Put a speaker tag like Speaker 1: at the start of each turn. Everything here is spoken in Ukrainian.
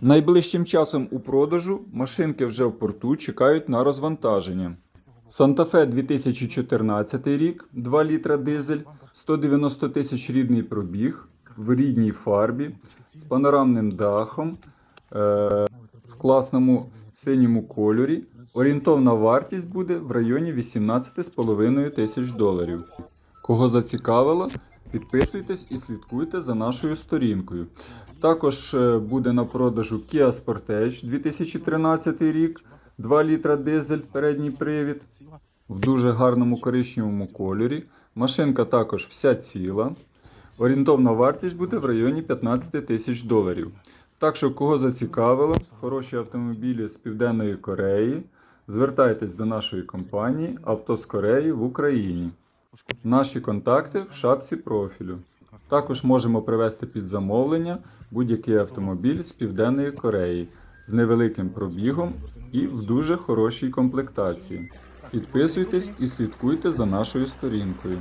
Speaker 1: Найближчим часом у продажу машинки вже в порту чекають на розвантаження. Санта-Фе 2014 рік, 2 літра дизель, 190 тисяч рідний пробіг, в рідній фарбі, з панорамним дахом, е, в класному синьому кольорі. Орієнтовна вартість буде в районі 18,5 тисяч доларів. Кого зацікавило, підписуйтесь і слідкуйте за нашою сторінкою. Також е, буде на продажу Kia Sportage 2013 рік, 2 літра дизель, передній привід в дуже гарному коричневому кольорі. Машинка також вся ціла. Орієнтовна вартість буде в районі 15 тисяч доларів. Так що, кого зацікавило, хороші автомобілі з Південної Кореї, звертайтесь до нашої компанії Авто з Кореї в Україні. Наші контакти в шапці профілю. Також можемо привезти під замовлення будь-який автомобіль з Південної Кореї з невеликим пробігом і в дуже хорошій комплектації. Підписуйтесь і слідкуйте за нашою сторінкою.